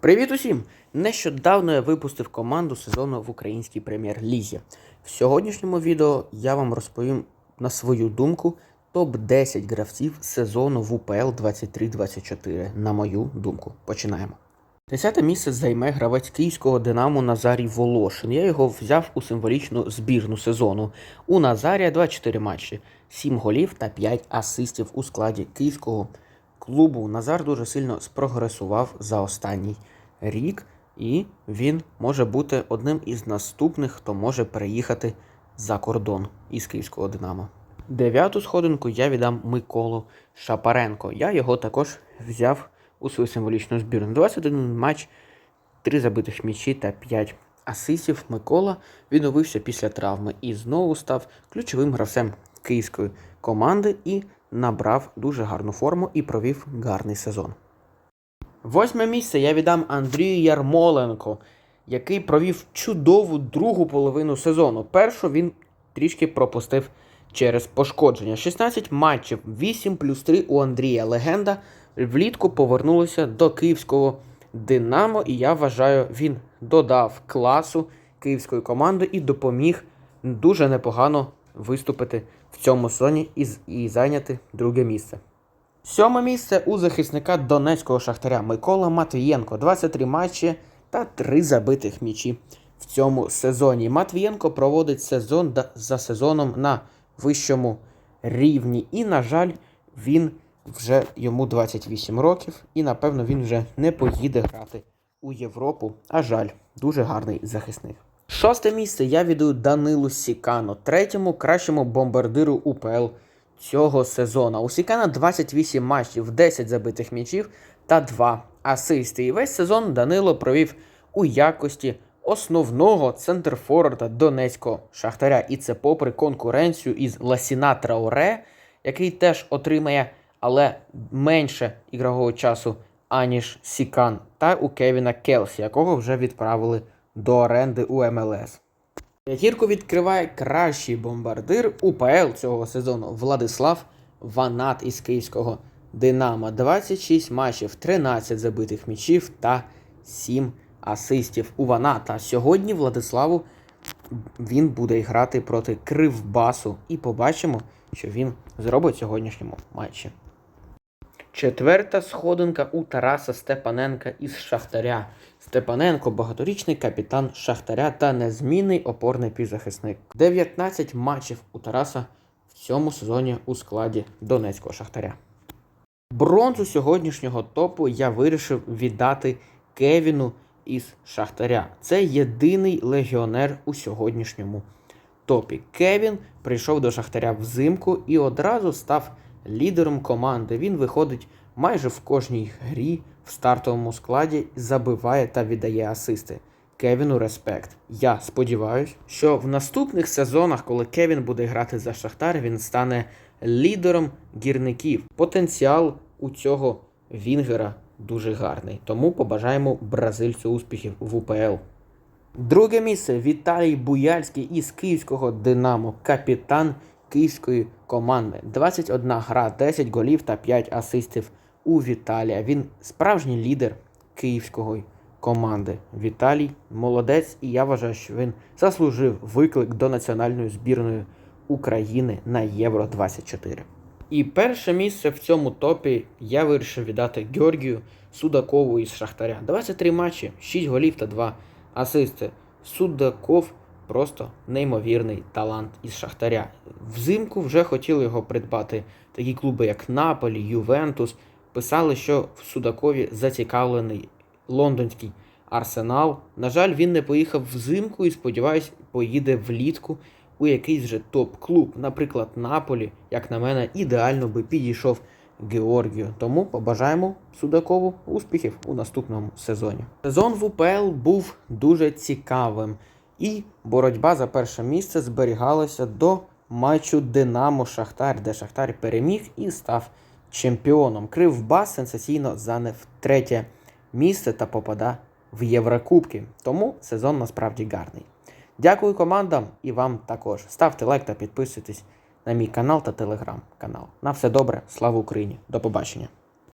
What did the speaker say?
Привіт усім! Нещодавно я випустив команду сезону в українській прем'єр-лізі. В сьогоднішньому відео я вам розповім на свою думку топ-10 гравців сезону в УПЛ 23-24. На мою думку, починаємо. Десяте місце займе гравець київського Динамо Назарій Волошин. Я його взяв у символічну збірну сезону. У Назарія 24 матчі, 7 голів та 5 асистів у складі київського клубу. Назар дуже сильно спрогресував за останній рік, і він може бути одним із наступних, хто може переїхати за кордон із київського Динамо. Дев'яту сходинку я віддам Миколу Шапаренко. Я його також взяв у свою символічну збірну. 21 матч, 3 забитих м'ячі та 5 асистів. Микола відновився після травми і знову став ключовим гравцем київської команди і набрав дуже гарну форму і провів гарний сезон. Восьме місце я віддам Андрію Ярмоленко, який провів чудову другу половину сезону. Першу він трішки пропустив через пошкодження. 16 матчів, 8 плюс 3 у Андрія. Легенда влітку повернулася до київського Динамо, і я вважаю, він додав класу київської команди і допоміг дуже непогано виступити в цьому сезоні і, і зайняти друге місце. Сьоме місце у захисника Донецького шахтаря Микола Матвієнко. 23 матчі та 3 забитих м'ячі в цьому сезоні. Матвієнко проводить сезон за сезоном на вищому рівні. І, на жаль, він вже йому 28 років, і напевно він вже не поїде грати у Європу. А жаль, дуже гарний захисник. Шосте місце я віддаю Данилу Сікану, третьому кращому бомбардиру УПЛ цього сезону. У Сікана 28 матчів, 10 забитих м'ячів та 2 асисти. І весь сезон Данило провів у якості основного центрфорварда Донецького Шахтаря. І це попри конкуренцію із Ласіна Трауре, який теж отримає, але менше ігрового часу, аніж Сікан, та у Кевіна Келсі, якого вже відправили до оренди у МЛС. П'ятірку відкриває кращий бомбардир УПЛ цього сезону Владислав Ванат із київського Динамо. 26 матчів, 13 забитих м'ячів та 7 асистів у Ваната. Сьогодні Владиславу він буде грати проти Кривбасу і побачимо, що він зробить в сьогоднішньому матчі. Четверта сходинка у Тараса Степаненка із Шахтаря. Степаненко багаторічний капітан Шахтаря та незмінний опорний півзахисник. 19 матчів у Тараса в цьому сезоні у складі Донецького Шахтаря. Бронзу сьогоднішнього топу я вирішив віддати Кевіну із Шахтаря. Це єдиний легіонер у сьогоднішньому топі. Кевін прийшов до Шахтаря взимку і одразу став лідером команди. Він виходить майже в кожній грі в стартовому складі, забиває та віддає асисти. Кевіну респект. Я сподіваюся, що в наступних сезонах, коли Кевін буде грати за Шахтар, він стане лідером гірників. Потенціал у цього Вінгера дуже гарний. Тому побажаємо бразильцю успіхів в УПЛ. Друге місце Віталій Буяльський із київського Динамо, капітан київської команди. 21 гра, 10 голів та 5 асистів у Віталія. Він справжній лідер київської команди. Віталій молодець, і я вважаю, що він заслужив виклик до національної збірної України на Євро 24. І перше місце в цьому топі я вирішив віддати Георгію Судакову із Шахтаря. 23 матчі, 6 голів та 2 асисти. Судаков просто неймовірний талант із Шахтаря. Взимку вже хотіли його придбати такі клуби, як Наполі, Ювентус. Писали, що в Судакові зацікавлений лондонський арсенал. На жаль, він не поїхав взимку і, сподіваюсь, поїде влітку у якийсь же топ-клуб, наприклад, Наполі, як на мене, ідеально би підійшов Георгію. Тому побажаємо Судакову успіхів у наступному сезоні. Сезон в УПЛ був дуже цікавим, і боротьба за перше місце зберігалася до матчу Динамо Шахтар, де Шахтар переміг і став чемпіоном. Кривбас сенсаційно зайняв третє місце та попада в Єврокубки. Тому сезон насправді гарний. Дякую командам і вам також. Ставте лайк та підписуйтесь на мій канал та телеграм-канал. На все добре, слава Україні! До побачення!